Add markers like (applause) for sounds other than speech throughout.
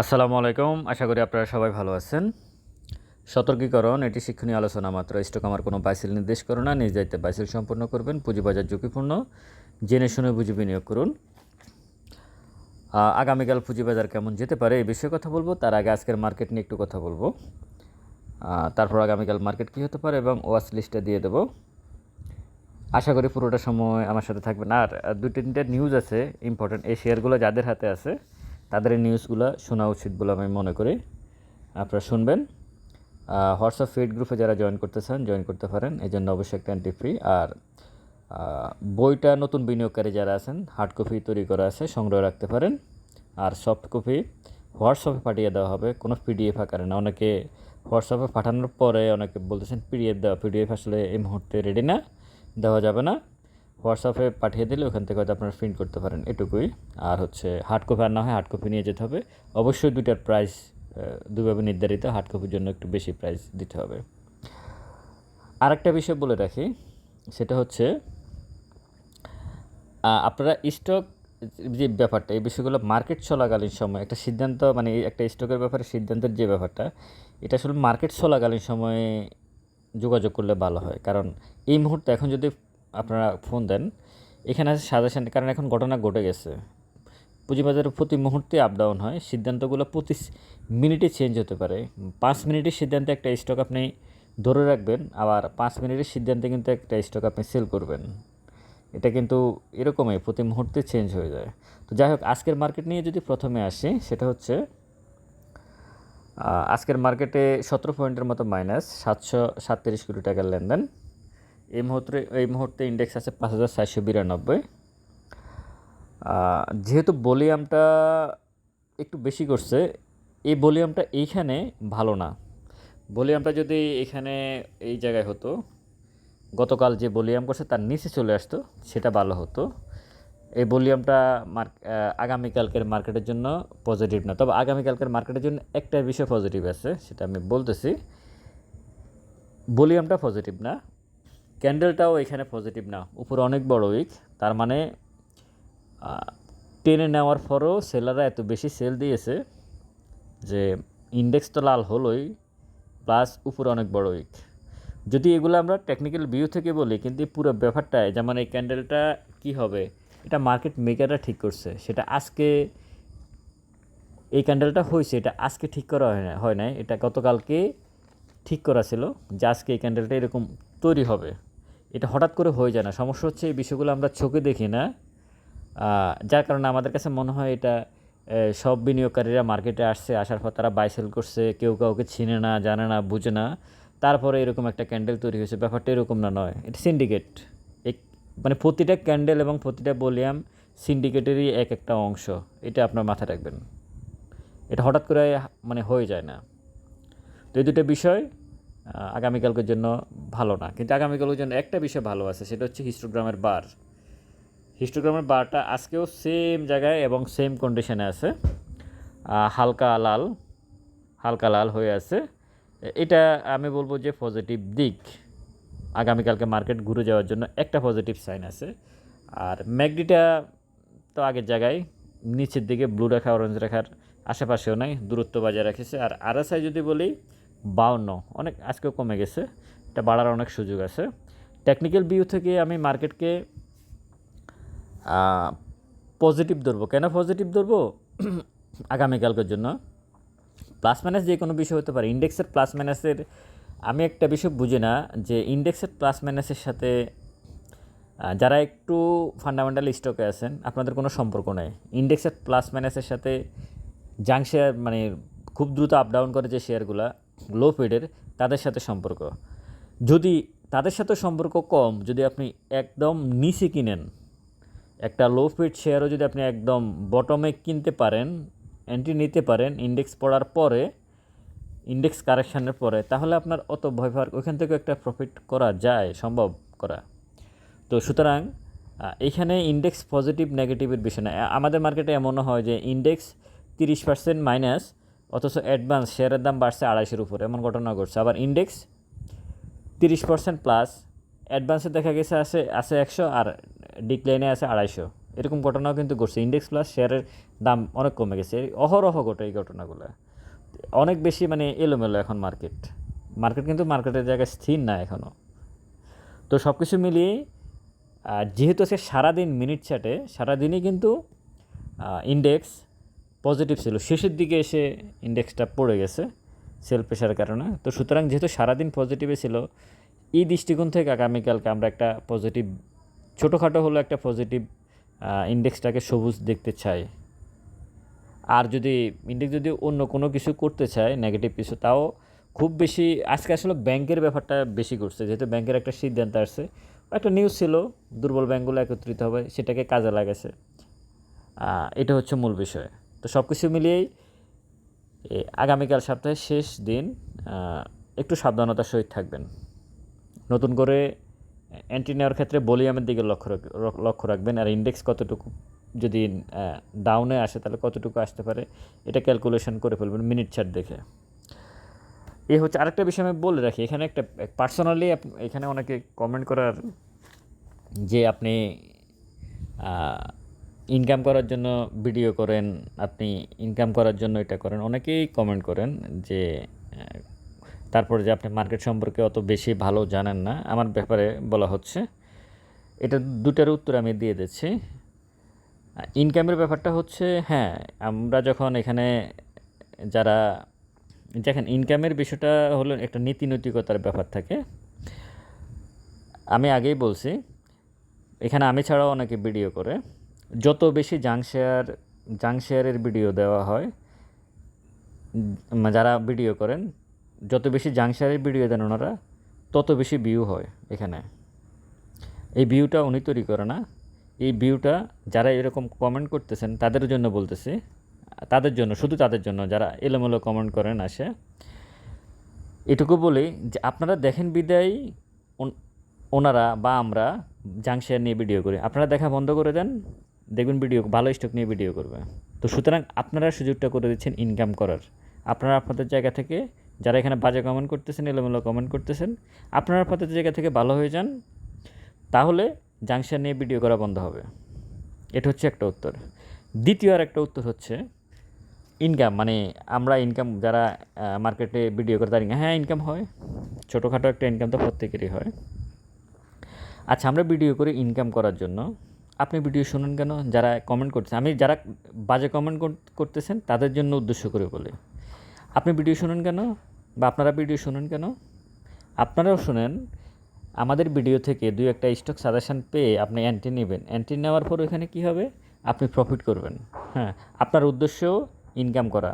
আসসালামু আলাইকুম। আশা করি আপনারা সবাই ভালো আছেন। সতর্কীকরণ, এটি শিক্ষণীয় আলোচনা। মাত্র স্টক আমার কোনো বাইসেল নির্দেশ করে না, নিজ দায়িত্বে বাইসেল সম্পন্ন করবেন। পুঁজিবাজার ঝুঁকিপূর্ণ। জেনে শুনে বুঝে বিনিয়োগ করুন। আগামীকাল পুঁজিবাজার কেমন যেতে পারে এই বিষয়ে কথা বলব। তার আগে আজকের মার্কেট নিয়ে একটু কথা বলব। তারপর আগামীকাল মার্কেট কী হতে পারে এবং ওয়াচ লিস্টটা দিয়ে দেবো। আশা করি পুরোটা সময় আমার সাথে থাকবেন। আর দু তিনটে নিউজ আছে ইম্পর্টেন্ট এই শেয়ারগুলো যাদের হাতে আছে। তাদের নিউজগুলো শোনা উচিত বলে আমি মনে করি। আপনারা শুনবেন। হোয়াটসঅ্যাপ ফিড গ্রুপে যারা জয়েন করতে চান জয়েন করতে পারেন। এই জন্য অবশ্যই একটা এন্ট্রি ফ্রি আর বইটা নতুন বিনিয়োগকারী যারা আছেন হার্ড কপি তৈরি করা আছে, সংগ্রহ রাখতে পারেন। আর সফট কপি হোয়াটসঅ্যাপে পাঠিয়ে দেওয়া হবে। কোনো পিডিএফ আকারে না। অনেকে হোয়াটসঅ্যাপে পাঠানোর পরে অনেকে বলতেছেন পিডিএফ দেওয়া পিডিএফ আসলে এই মুহূর্তে রেডি না, দেওয়া যাবে না। হোয়াটসঅ্যাপে পাঠিয়ে দিলে ওখান থেকে হয়তো আপনারা প্রিন্ট করতে পারেন এটুকুই। আর হচ্ছে হার্ড কপি আর না হয় হার্ড কপি নিয়ে যেতে হবে। অবশ্যই দুইটার প্রাইস দুইভাবে নির্ধারিত। হার্ড কপির জন্য একটু বেশি প্রাইস দিতে হবে। আরেকটা বিষয় বলে রাখি, সেটা হচ্ছে আপনারা স্টক যে ব্যাপারটা, এই বিষয়গুলো মার্কেট চলাকালীন সময় একটা সিদ্ধান্ত মানে একটা স্টকের ব্যাপারে সিদ্ধান্তের যে ব্যাপারটা, এটা আসলে মার্কেট চলাকালীন সময়ে যোগাযোগ করলে ভালো হয়। কারণ এই মুহূর্তে এখন যদি আপনারা ফোন দেন। এখানে আছে সাজেশন কারণ এখন ঘটনা ঘটে গেছে। পুঁজিবাজারে প্রতি মুহূর্তে আপ ডাউন হয়। সিদ্ধান্তগুলো প্রতি মিনিটে চেঞ্জ হতে পারে। পাঁচ মিনিটের সিদ্ধান্তে একটা স্টক আপনি ধরে রাখবেন, আবার পাঁচ মিনিটের সিদ্ধান্তে কিন্তু একটা স্টক আপনি সেল করবেন। এটা কিন্তু এরকমই, প্রতি মুহূর্তে চেঞ্জ হয়ে যায়। তো যাই হোক, আজকের মার্কেট নিয়ে যদি প্রথমে আসি, সেটা হচ্ছে আজকের মার্কেটে সতেরো পয়েন্টের মতো মাইনাস সাতশো সাতত্রিশ কোটি টাকার লেনদেন। এই মুহূর্তে এই মুহূর্তে ইন্ডেক্স আছে পাঁচ হাজার চারশো বিরানব্বই। যেহেতু ভলিউমটা একটু বেশি করছে, এই ভলিউমটা এইখানে ভালো না। ভলিউমটা যদি এখানে এই জায়গায় হতো, গতকাল যে ভলিউম করছে তার নিচে চলে আসতো, সেটা ভালো হতো। এই ভলিউমটা মার্ক আগামীকালকের মার্কেটের জন্য পজিটিভ না। তবে আগামীকালকের মার্কেটের জন্য একটা বিষয় পজিটিভ আছে, সেটা আমি বলতেছি। ভলিউমটা পজিটিভ না। ক্যান্ডেলটাও এখানে পজিটিভ না। উপরে অনেক বড় উইক তার মানে টেনে নেওয়ার পরও সেলাররা এত বেশি সেল দিয়েছে যে ইন্ডেক্স তো লাল হলোই প্লাস উপরে অনেক বড় উইক যদি এগুলো আমরা টেকনিক্যাল ভিউ থেকে বলি, কিন্তু পুরো ব্যাপারটায়, যেমন এই ক্যান্ডেলটা কি হবে, এটা মার্কেট মেকাররা ঠিক করছে। সেটা আজকে এই ক্যান্ডেলটা হয়েছে, এটা আজকে ঠিক করা হয় না, হয় নাই, এটা গতকালকে ঠিক করা ছিল যে আজকে এই ক্যান্ডেলটা এরকম তৈরি হবে। এটা হঠাৎ করে হয়ে যায় না। সমস্যা হচ্ছে এই বিষয়গুলো আমরা চোখে দেখি না। যার কারণে আমাদের কাছে মনে হয় এটা সব বিনিয়োগকারীরা মার্কেটে আসছে, আসার পর তারা বাইসেল করছে, কেউ কাউকে চিনে না, জানে না, বুঝে না। তারপরে এরকম একটা ক্যান্ডেল তৈরি হয়েছে। ব্যাপারটা এরকম না, নয়। এটা সিন্ডিকেট এক মানে প্রতিটা ক্যান্ডেল এবং প্রতিটা ভলিউম সিন্ডিকেটেরই এক একটা অংশ। এটা আপনার মাথায় রাখবেন। এটা হঠাৎ করে মানে হয়ে যায় না। তো এই দুটো বিষয় আগামীকালকের জন্য ভালো না। কিন্তু আগামীকালের জন্য একটা বিষয় ভালো আছে, সেটা হচ্ছে হিস্টোগ্রামের বার। হিস্টোগ্রামের বারটা আজকেও সেম জায়গায় এবং সেম কন্ডিশনে আছে। হালকা লাল হালকা লাল হয়ে আছে। এটা আমি বলব যে পজিটিভ দিক। আগামীকালকে মার্কেট ঘুরে যাওয়ার জন্য একটা পজিটিভ সাইন আছে। আর ম্যাগডিটা তো আগের জায়গায়, নিচের দিকে ব্লু রেখা অরেঞ্জ রেখার আশেপাশেও নাই, দূরত্ব বজায় রেখেছে। আর আরএসআই যদি বলি বাউন্ন, অনেক আজকেও কমে গেছে, এটা বাড়ার অনেক সুযোগ আছে। টেকনিক্যাল ভিউ থেকে আমি মার্কেটকে পজিটিভ ধরবো। কেন পজিটিভ ধরবো? (clears throat) আগামীকালকের জন্য। প্লাস মাইনাস যে কোনো বিষয় হতে পারে। ইন্ডেক্সের প্লাস মাইনাসের আমি একটা বিষয় বুঝি না যে ইন্ডেক্সের প্লাস মাইনাসের সাথে যারা একটু ফান্ডামেন্টাল স্টকে আছেন, আপনাদের কোনো সম্পর্ক নেই। ইন্ডেক্সের প্লাস মাইনাসের সাথে জাং শেয়ার মানে খুব দ্রুত আপ ডাউন করে যে শেয়ারগুলো লো পেডের তাদের সাথে সম্পর্ক। যদি তাদের সাথে সম্পর্ক কম, যদি আপনি একদম নিচে কিনেন, একটা লো ফিট শেয়ারও যদি আপনি একদম বটমে কিনতে পারেন এন্ট্রি নিতে পারেন ইন্ডেক্স পড়ার পরে ইন্ডেক্স কারেকশানের পরে, তাহলে আপনার অত ভয় পাওয়ার ওইখান থেকে একটা প্রফিট করা যায়, সম্ভব করা। তো সুতরাং এখানে ইন্ডেক্স পজিটিভ নেগেটিভের বিষয় না। আমাদের মার্কেটে এমনও হয় যে ইন্ডেক্স তিরিশ পার্সেন্ট মাইনাস অথচ অ্যাডভান্স শেয়ারের দাম বাড়ছে আড়াইশোর উপরে, এমন ঘটনা ঘটছে। আবার ইন্ডেক্স তিরিশ পার্সেন্ট প্লাস অ্যাডভান্সে দেখা গেছে আছে আছে একশো আর ডিক্লাইনে আছে আড়াইশো। এরকম ঘটনাও কিন্তু ঘটছে। ইন্ডেক্স প্লাস শেয়ারের দাম অনেক কমে গেছে। অহরহ ঘটে এই ঘটনাগুলো। অনেক বেশি মানে এলোমেলো এখন মার্কেট মার্কেট কিন্তু মার্কেটের জায়গায় স্থির না এখনও তো সব কিছু মিলিয়ে যেহেতু সে সারাদিন মিনিট চাটে সারাদিনই কিন্তু ইন্ডেক্স পজিটিভ ছিল। শেষের দিকে এসে ইন্ডেক্সটা পড়ে গেছে সেল প্রেশারের কারণে। তো সুতরাং যেহেতু সারাদিন পজিটিভে ছিল, এই দৃষ্টিকোণ থেকে আগামীকালকে আমরা একটা পজিটিভ, ছোটোখাটো হলো একটা পজিটিভ ইন্ডেক্সটাকে সবুজ দেখতে চাই। আর যদি ইন্ডেক্স যদি অন্য কোনো কিছু করতে চায়, নেগেটিভ কিছু, তাও খুব বেশি, আজকে আসলে ব্যাংকের ব্যাপারটা বেশি করছে। যেহেতু ব্যাংকের একটা সিদ্ধান্ত আসছে, একটা নিউজ ছিল, দুর্বল ব্যাংকগুলো একত্রিত হবে, সেটাকে কাজে লাগাছে এটা হচ্ছে মূল বিষয়। তো সব কিছু মিলিয়েই আগামীকাল সপ্তাহের শেষ দিন একটু সাবধানতার সহিত থাকবেন। নতুন করে এন্ট্রি নেওয়ার ক্ষেত্রে বলিয়ামের দিকে লক্ষ্য লক্ষ্য রাখবেন। আর ইন্ডেক্স কতটুকু, যদি ডাউনে আসে তাহলে কতটুকু আসতে পারে, এটা ক্যালকুলেশন করে ফেলবেন মিনিট চার্ট দেখে। এই হচ্ছে আরেকটা বিষয় আমি বলে রাখি, এখানে একটা পার্সোনালি এখানে অনেকে কমেন্ট করার যে আপনি ইনকাম করার জন্য ভিডিও করেন, আপনি ইনকাম করার জন্য এটা করেন, অনেকেই কমেন্ট করেন যে তারপরে যে আপনি মার্কেট সম্পর্কে অত বেশি ভালো জানেন না। আমার ব্যাপারে বলা হচ্ছে, এটা দুটার উত্তর আমি দিয়ে দিচ্ছি। ইনকামের ব্যাপারটা হচ্ছে হ্যাঁ আমরা যখন এখানে যারা, দেখেন ইনকামের বিষয়টা হলো একটা নীতি নৈতিকতার ব্যাপার থাকে। আমি আগেই বলছি, এখানে আমি ছাড়াও অনেকে ভিডিও করে। যত বেশি জাং শেয়ার শেয়ারের ভিডিও দেওয়া হয়, যারা ভিডিও করেন, যত বেশি জাং শেয়ারের ভিডিও দেন ওনারা, তত বেশি ভিউ হয় এখানে। এই ভিউটা উনি তৈরি করে না। এই ভিউটা যারা এরকম কমেন্ট করতেছেন, তাদের জন্য বলতেছি, তাদের জন্য, শুধু তাদের জন্য, যারা এলোমেলো কমেন্ট করেন আসে। এটুকু বলি যে আপনারা দেখেন বিদায় ওনারা বা আমরা জাংশিয়ার নিয়ে ভিডিও করি। আপনারা দেখা বন্ধ করে দেন। দেখবেন ভিডিও ভালো স্টক নিয়ে ভিডিও করবে। তো সুতরাং আপনারা সুযোগটা করে দিচ্ছেন ইনকাম করার। আপনারা আপনাদের জায়গা থেকে যারা এখানে বাজে কমেন্ট করতেছেন, এলোমেলো কমেন্ট করতেছেন, আপনারা আপনাদের জায়গা থেকে ভালো হয়ে যান, তাহলে জাংশন নিয়ে ভিডিও করা বন্ধ হবে। এটা হচ্ছে একটা উত্তর। দ্বিতীয় আর একটা উত্তর হচ্ছে ইনকাম মানে আমরা ইনকাম যারা মার্কেটে ভিডিও করে তার হ্যাঁ ইনকাম হয়। ছোটোখাটো একটা ইনকাম তো প্রত্যেকেরই হয়। আচ্ছা আমরা ভিডিও করে ইনকাম করার জন্য আপনি ভিডিও শুনুন কেন? যারা কমেন্ট করছেন আমি যারা বাজে কমেন্ট করতেছেন, তাদের জন্য উদ্দেশ্য করে বলি। আপনি ভিডিও শুনুন কেন? বা আপনারা ভিডিও শুনুন কেন? আপনারাও শুনেন, আমাদের ভিডিও থেকে দুই একটা স্টক সাজেশন পেয়ে আপনি অ্যান্টি নেবেন। অ্যান্টি নেওয়ার পর এখানে কী হবে? আপনি প্রফিট করবেন। হ্যাঁ আপনার উদ্দেশ্য ইনকাম করা।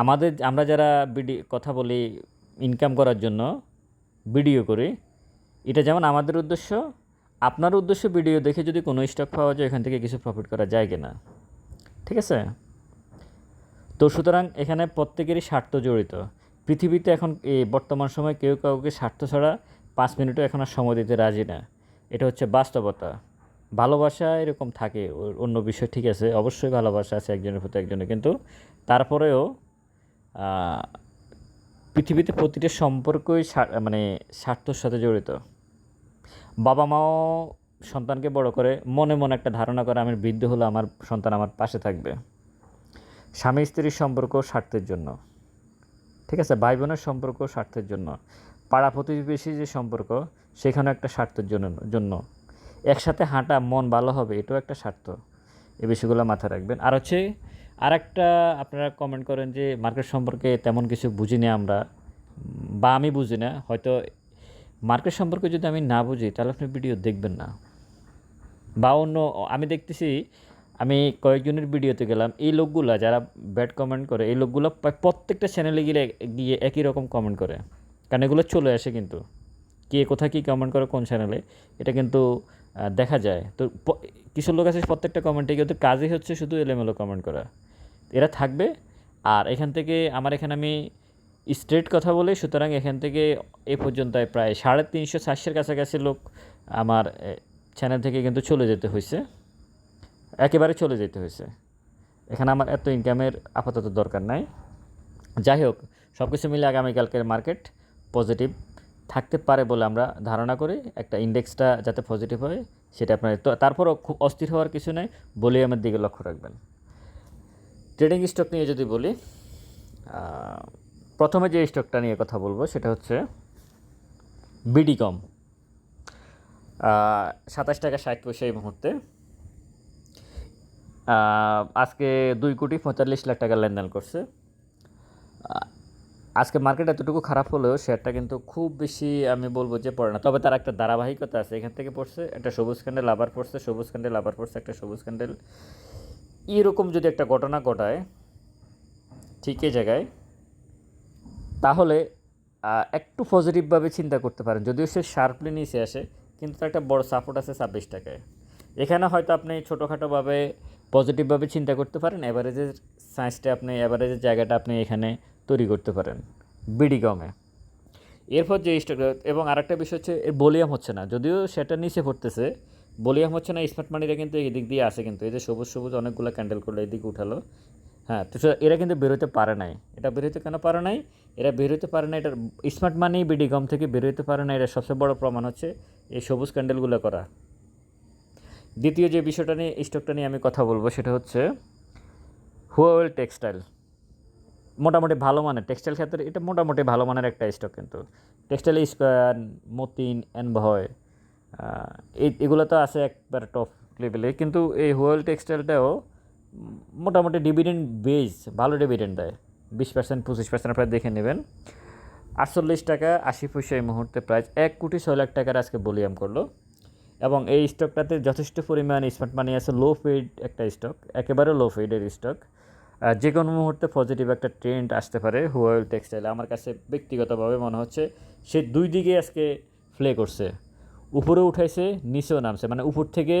আমাদের, আমরা যারা ভিডিও কথা বলি ইনকাম করার জন্য ভিডিও করি, এটা যেমন আমাদের উদ্দেশ্য আপনার উদ্দেশ্য ভিডিও দেখে যদি কোনো স্টক পাওয়া যায়, এখান থেকে কিছু প্রফিট করা যায় কিনা? ঠিক আছে? তো সুতরাং এখানে প্রত্যেকেরই স্বার্থ জড়িত। পৃথিবীতে এখন এই বর্তমান সময় কেউ কাউকে স্বার্থ ছাড়া পাঁচ মিনিটও এখন আর সময় দিতে রাজি না। এটা হচ্ছে বাস্তবতা। ভালোবাসা এরকম থাকে অন্য বিষয় ঠিক আছে, অবশ্যই ভালোবাসা আছে একজনের প্রতি একজনের। কিন্তু তারপরেও পৃথিবীতে প্রতিটা সম্পর্কই মানে স্বার্থর সাথে জড়িত। বাবা মাও সন্তানকে বড় করে মনে মনে একটা ধারণা করে আমি বৃদ্ধ হলে আমার সন্তান আমার পাশে থাকবে। স্বামী স্ত্রীর সম্পর্ক স্বার্থের জন্য। ঠিক আছে? ভাই বোনের সম্পর্ক স্বার্থের জন্য। পাড়া প্রতিবেশী যে সম্পর্ক সেখানে একটা স্বার্থের জন্য জন্য। একসাথে হাঁটা মন ভালো হবে, এটাও একটা স্বার্থ। এই বিষয়গুলো মাথায় রাখবেন। আর হচ্ছে আর একটা আপনারা কমেন্ট করেন যে, মার্কেট সম্পর্কে তেমন কিছু বুঝি না আমরা। বা, আমি বুঝি না হয়তো মার্কেট সম্পর্কে যদি আমি না বুঝি, তাহলে আপনি ভিডিও দেখবেন না। বা অন্য, আমি দেখতেছি, আমি কয়েকজনের ভিডিওতে গেলাম, এই লোকগুলা যারা ব্যাড কমেন্ট করে, এই লোকগুলো প্রত্যেকটা চ্যানেলে গিয়ে গিয়ে একই রকম কমেন্ট করে। কারণ এগুলো চলে আসে কিন্তু। কে কোথায় কী কমেন্ট করে কোন চ্যানেলে এটা কিন্তু দেখা যায়। তো কিছু লোক আছে প্রত্যেকটা কমেন্টে কিন্তু কাজই হচ্ছে শুধু এলোমেলো কমেন্ট করা। এরা থাকবে, আর এখান থেকে আমার, এখানে আমি স্ট্রেট কথা বলি, সুতরাং এখান থেকে এ পর্যন্ত প্রায় সাড়ে তিনশো চারশোর কাছাকাছি লোক আমার চ্যানেল থেকে কিন্তু চলে যেতে হয়েছে। একেবারে চলে যেতে হয়েছে। এখানে আমার এত ইনকামের আপাতত দরকার নাই। যাই হোক সব কিছু মিলে আগামীকালকের মার্কেট পজিটিভ থাকতে পারে বলে আমরা ধারণা করি। একটা ইন্ডেক্সটা যাতে পজিটিভ হয়, সেটা আপনার তো, তারপরও খুব অস্থির হওয়ার কিছু নেই। ভলিউমের দিকে লক্ষ্য রাখবেন। ট্রেডিং স্টক নিয়ে যদি বলি প্রথমে যে স্টকটা নিয়ে কথা বলব, সেটা হচ্ছে বিডিকম। সাতাশ টাকা ষাট পয়সা এই মুহূর্তে। আজকে দুই কোটি পঁয়তাল্লিশ লাখ টাকা লেনদেন করছে। আজকে মার্কেট এতটুকু খারাপ হলেও শেয়ারটা কিন্তু খুব বেশি আমি বলব যে পড়ে না। তবে তার একটা ধারাবাহিকতা আছে, এখান থেকে পড়ছে একটা সবুজ ক্যান্ডেল আবার পড়ছে সবুজ ক্যান্ডেল আবার পড়ছে একটা সবুজ ক্যান্ডেল এরকম যদি একটা ঘটনা ঘটায়, ঠিক এই জায়গায় তাহলে একটু পজিটিভভাবে চিন্তা করতে পারেন। যদিও সে শার্পলি নিচে আসে, কিন্তু তার একটা বড় সাপোর্ট আছে ছাব্বিশ টাকায়। এখানে হয়তো আপনি ছোটোখাটোভাবে পজিটিভভাবে চিন্তা করতে পারেন অ্যাভারেজের সাইজটা আপনি অ্যাভারেজের জায়গাটা আপনি এখানে তৈরি করতে পারেন বিডি কমে এরপর যে স্টক এবং আরেকটা বিষয় হচ্ছে, এর বলিয়াম হচ্ছে না। যদিও সেটা নিচে পড়তেছে বলিয়াম হচ্ছে না স্মার্ট মানিটা কিন্তু এই দিক দিয়ে আসে কিন্তু। এই যে সবুজ সবুজ অনেকগুলো ক্যান্ডেল করল এই দিকে উঠালো। হ্যাঁ তো এরা কিন্তু বেরোতে পারে নাই। এটা বেরোতে কেন পারে নাই? এরা বেরোতে পারে না এটার স্মার্ট মানি বিডি গম থেকে বেরোতে পারে না এটা সবচেয়ে বড় প্রমাণ হচ্ছে এই সবুজ ক্যান্ডেলগুলো করা। দ্বিতীয় যে বিষয়টা নিয়ে স্টকটা নিয়ে আমি কথা বলব, সেটা হচ্ছে হুয়াওয়েল টেক্সটাইল মোটামুটি ভালো মানের টেক্সটাইল ক্ষেত্রে এটা মোটামুটি ভালো মানের একটা স্টক কিন্তু। টেক্সটাইল স্কোয়ার মতিন অ্যানভয় এগুলো তো আছে একবার টপ লেভেলে কিন্তু এই হুয়েল টেক্সটাইলটাও মোটামুটি ডিভিডেন্ড বেজ ভালো ডিভিডেন্ড দেয়। বিশ পার্সেন্ট পঁচিশ পার্সেন্ট আপনারা দেখে নেবেন। আটচল্লিশ টাকা আশি পয়সা এই মুহূর্তে প্রাইস এক কোটি ছয় লাখ টাকার আজকে বলিয়াম করল। এবং এই স্টকটাতে যথেষ্ট পরিমাণ স্মার্ট মানি আছে লো ফিড একটা স্টক একেবারে লো ফিডের স্টক যে কোনো মুহূর্তে পজিটিভ একটা ট্রেন্ড আসতে পারে হুয়েল টেক্সটাইল আমার কাছে ব্যক্তিগতভাবে মনে হচ্ছে, সে দুই দিকে আজকে প্লে করছে। উপরে উঠাইছে, নিচেও নামছে। মানে উপর থেকে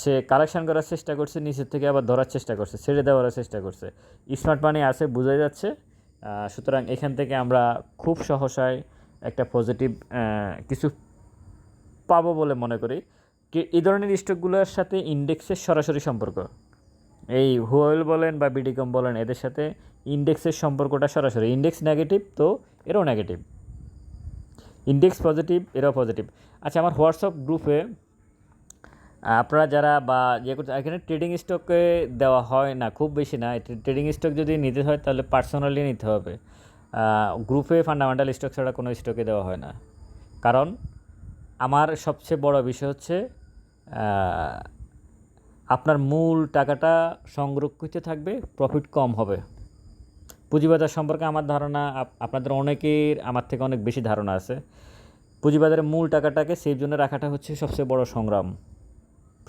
সে কালেকশন করার চেষ্টা করছে, নিচের থেকে আবার ধরার চেষ্টা করছে, ছেড়ে দেওয়ার চেষ্টা করছে। স্মার্ট মানি আছে, বোঝাই যাচ্ছে। সুতরাং এখান থেকে আমরা খুব সহসায় একটা পজিটিভ কিছু পাবো বলে মনে করি। কি, এই ধরনের স্টকগুলোর সাথে ইন্ডেক্সের সরাসরি সম্পর্ক। এই হুয়েল বলেন বা বিডিকম বলেন, এদের সাথে ইন্ডেক্সের সম্পর্কটা সরাসরি। ইন্ডেক্স নেগেটিভ তো এরাও নেগেটিভ ইন্ডেক্স পজিটিভ এরাও পজিটিভ আচ্ছা আমার হোয়াটসঅ্যাপ গ্রুপে আপনারা যারা বা যে এখানে ট্রেডিং স্টকে দেওয়া হয় না, খুব বেশি না। ট্রেডিং স্টক যদি নিতে হয়, তাহলে পার্সোনালি নিতে হবে। গ্রুপে ফান্ডামেন্টাল স্টক ছাড়া কোনো স্টকে দেওয়া হয় না। কারণ আমার সবচেয়ে বড় বিষয় হচ্ছে আপনার মূল টাকাটা সংরক্ষিত থাকবে প্রফিট কম হবে। পুঁজিবাজার সম্পর্কে আমার ধারণা, আপ- আপনাদের অনেকের আমার থেকে অনেক বেশি ধারণা আছে। পুঁজিবাজারের মূল টাকাটাকে সেভ জন্য রাখাটা হচ্ছে সবচেয়ে বড় সংগ্রাম।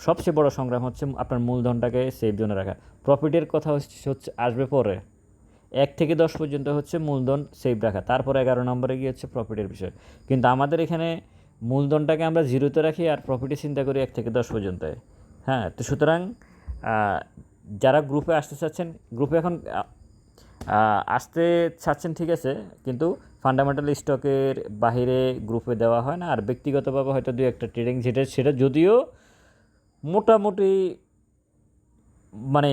সবচেয়ে বড় সংগ্রাম হচ্ছে আপনার মূলধনটাকে সেভ জন্য রাখা। প্রফিটের কথা হচ্ছে আসবে পরে। এক থেকে দশ পর্যন্ত হচ্ছে মূলধন সেভ রাখা। তারপর এগারো নম্বরে গিয়ে হচ্ছে প্রফিটের বিষয়। কিন্তু আমাদের এখানে মূলধনটাকে আমরা জিরোতে রাখি আর প্রফিটের চিন্তা করি এক থেকে দশ পর্যন্ত। হ্যাঁ তো সুতরাং যারা গ্রুপে আসতে চাচ্ছেন গ্রুপে এখন আসতে চাচ্ছেন ঠিক আছে, কিন্তু ফান্ডামেন্টাল স্টকের বাহিরে গ্রুপে দেওয়া হয় না। আর ব্যক্তিগতভাবে হয়তো দু একটা ট্রেডিং যেটা সেটা যদিও মোটামুটি মানে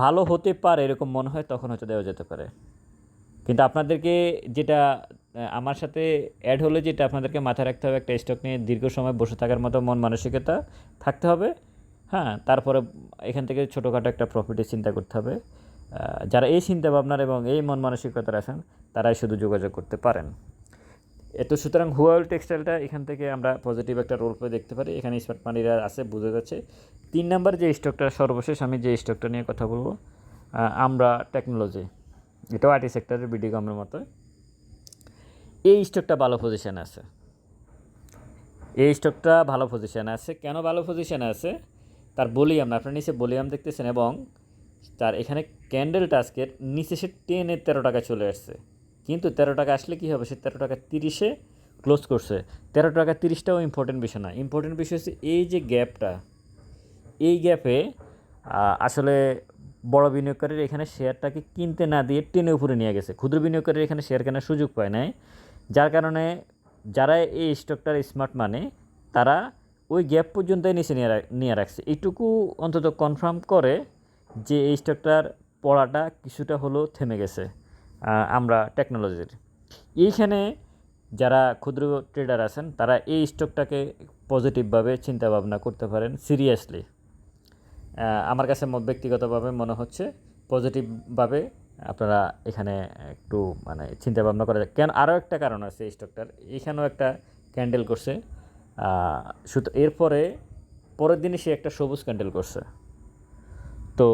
ভালো হতে পারে এরকম মনে হয়, তখন হয়তো দেওয়া যেতে পারে। কিন্তু আপনাদেরকে যেটা আমার সাথে অ্যাড হলে যেটা আপনাদেরকে মাথায় রাখতে হবে, একটা স্টক নিয়ে দীর্ঘ সময় বসে থাকার মতো মন মানসিকতা থাকতে হবে। হ্যাঁ তারপরে এখান থেকে ছোটোখাটো একটা প্রফিটের চিন্তা করতে হবে। যারা এই চিন্তা ভাবনার এবং এই মন মানসিকতার আছেন, তারাই শুধু যোগাযোগ করতে পারেন। এত সুতরাং হুয়াল টেক্সটাইলটা এখান থেকে আমরা পজিটিভ একটা রোল প্লে দেখতে পারি। এখানে স্মার্ট মানিরা আছে, বোঝা যাচ্ছে। তিন নাম্বার যে স্টকটা সর্বশেষ আমি যে স্টকটা নিয়ে কথা বলব আমরা টেকনোলজি এটাও আইটি সেক্টরের বিডিকমের মতো এই স্টকটা ভালো পজিশানে আছে। এই স্টকটা ভালো পজিশানে আছে। কেন ভালো পজিশানে আছে? তার বলিয়াম, আপনার নিচে বলিয়াম দেখতেছেন এবং তার এখানে ক্যান্ডেলটা আজকের নিচে সে টেনে তেরো টাকা চলে আসছে। কিন্তু তেরো টাকা আসলে কী হবে? সে তেরো টাকা তিরিশে ক্লোজ করছে। তেরো টাকা তিরিশটাও ইম্পর্টেন্ট বিষয় না। ইম্পর্টেন্ট বিষয় হচ্ছে এই যে গ্যাপটা এই গ্যাপে আসলে বড় বিনিয়োগকারীর এখানে শেয়ারটাকে কিনতে না দিয়ে টেনে উপরে নিয়ে গেছে। ক্ষুদ্র বিনিয়োগকারীর এখানে শেয়ার কেনার সুযোগ পায় নাই। যার কারণে যারা এই স্টকটার স্মার্ট মানে তারা ওই গ্যাপ পর্যন্তই নিচে নিয়ে নিয়ে রাখছে। এইটুকু অন্তত কনফার্ম করে যে এই স্টকটার পড়াটা কিছুটা হলেও থেমে গেছে। আমরা টেকনোলজির এইখানে যারা ক্ষুদ্র ট্রেডার আছেন, তারা এই স্টকটাকে পজিটিভভাবে চিন্তা ভাবনা করতে পারেন সিরিয়াসলি আমার কাছে ব্যক্তিগতভাবে মনে হচ্ছে পজিটিভভাবে আপনারা এখানে একটু মানে চিন্তা ভাবনা করা যায়। কেন আরও একটা কারণ আছে এই স্টকটার এখানেও একটা ক্যান্ডেল করছে। শুধু এরপরে পরের দিনই সে একটা সবুজ ক্যান্ডেল করছে। তো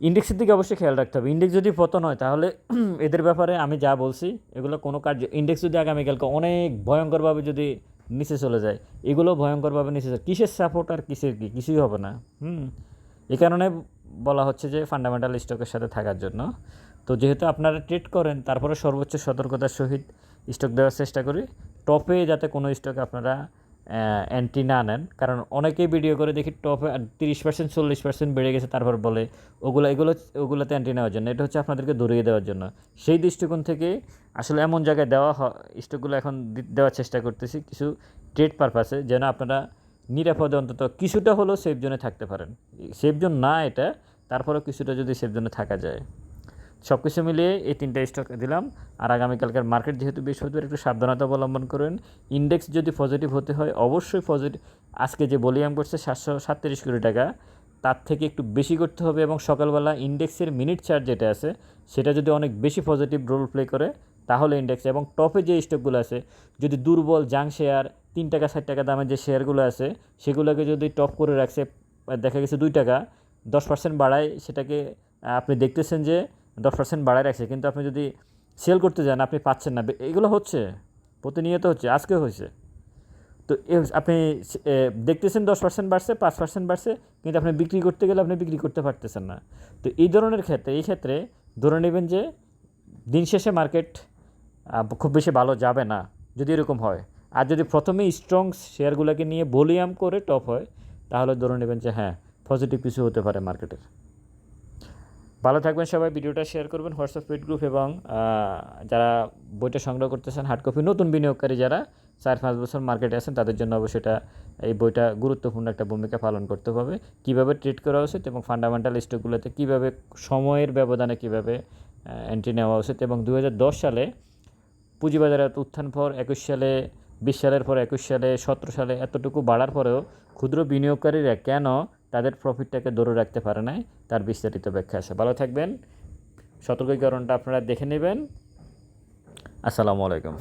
ইন্ডেক্সের দিকে অবশ্যই খেয়াল রাখতে হবে। ইন্ডেক্স যদি পতন হয়, তাহলে (clears throat) এদের ব্যাপারে আমি যা বলছি, এগুলো কোনো কার্য, ইন্ডেক্স যদি আগামীকালকে অনেক ভয়ঙ্করভাবে যদি নিচে চলে যায়, এগুলো ভয়ঙ্করভাবে নিচে যায় কিসের সাপোর্ট আর কিসের কি? কিছুই হবে না। হুম? এই কারণে বলা হচ্ছে যে ফান্ডামেন্টাল স্টকের সাথে থাকার জন্য। তো যেহেতু আপনারা ট্রেড করেন, তারপরে সর্বোচ্চ সতর্কতার সহিত স্টক দেওয়ার চেষ্টা করি। টপে যাতে কোনো স্টক আপনারা অ্যান্টি না নেন। কারণ অনেকেই ভিডিও করে দেখি টপে তিরিশ পার্সেন্ট চল্লিশ পার্সেন্ট বেড়ে গেছে, তারপর বলে ওগুলো, এগুলো, ওগুলোতে অ্যান্টি নেওয়ার জন্য। এটা হচ্ছে আপনাদেরকে দৌড়িয়ে দেওয়ার জন্য। সেই দৃষ্টিকোণ থেকে আসলে এমন জায়গায় দেওয়া হয় স্টকগুলো এখন দেওয়ার চেষ্টা করতেছি কিছু ট্রেড পারপাসে যেন আপনারা নিরাপদে অন্তত কিছুটা হলেও সেফ জোনে থাকতে পারেন। সেফ জোন না এটা, তারপরেও কিছুটা যদি সেফ জোনে থাকা যায়। সব কিছু মিলিয়ে এই তিনটা স্টক দিলাম। আর আগামীকালকার মার্কেট যেহেতু বৃহস্পতিবার, একটু সাবধানতা অবলম্বন করুন। ইন্ডেক্স যদি পজিটিভ হতে হয়, অবশ্যই পজিটিভ আজকে যে ভলিউম করছে সাতশো সাতত্রিশ কোটি টাকা, তার থেকে একটু বেশি করতে হবে এবং সকালবেলা ইন্ডেক্সের মিনিট চার্ট যেটা আছে, সেটা যদি অনেক বেশি পজিটিভ রোল প্লে করে, তাহলে ইন্ডেক্স এবং টপে যে স্টকগুলো আছে, যদি দুর্বল জাং শেয়ার তিন টাকা, ষাট টাকা দামের যে শেয়ারগুলো আছে, সেগুলোকে যদি টপ করে রাখছে, দেখা গেছে দুই টাকা, দশ পার্সেন্ট বাড়ায়, সেটাকে আপনি দেখতেছেন যে দশ পার্সেন্ট বাড়ায় রাখছে, কিন্তু আপনি যদি সেল করতে যান, আপনি পাচ্ছেন না। এগুলো হচ্ছে, প্রতিনিয়ত হচ্ছে আজকে হয়েছে। তো আপনি দেখতেছেন দশ পার্সেন্ট বাড়ছে, পাঁচ পার্সেন্ট বাড়ছে, কিন্তু আপনি বিক্রি করতে গেলে আপনি বিক্রি করতে পারতেছেন না। তো এই ধরনের ক্ষেত্রে, এই ক্ষেত্রে ধরে নেবেন যে, দিন শেষে মার্কেট খুব বেশি ভালো যাবে না, যদি এরকম হয়। আর যদি প্রথমেই স্ট্রং শেয়ারগুলোকে নিয়ে ভলিউম করে টপ হয়, তাহলে ধরে নেবেন যে হ্যাঁ পজিটিভ কিছু হতে পারে মার্কেটের ভালো থাকবেন সবাই, ভিডিওটা শেয়ার করবেন হোয়াটসঅ্যাপ পেড গ্রুপ এবং যারা বইটা সংগ্রহ করতেছেন হার্ড কপি নতুন বিনিয়োগকারী যারা চার পাঁচ বছর মার্কেটে আছেন, তাদের জন্য অবশ্যই এটা, এই বইটা গুরুত্বপূর্ণ একটা ভূমিকা পালন করতে হবে। কীভাবে ট্রিট করা উচিত এবং ফান্ডামেন্টাল স্টকগুলোতে কীভাবে সময়ের ব্যবধানে কীভাবে এন্ট্রি নেওয়া উচিত এবং দু হাজার দশ সালে পুঁজিবাজারে উত্থান পর, একুশ সালে, বিশ সালের পর, একুশ সালে, সতেরো সালে এতটুকু বাড়ার পরেও ক্ষুদ্র বিনিয়োগকারীরা কেন তাদের প্রফিটটাকে ধরে রাখতে পারে নাই, তার বিস্তারিত ব্যাখ্যা আছে। ভালো থাকবেন, সতর্কীকরণটা আপনারা দেখে নেবেন। আসসালামু আলাইকুম।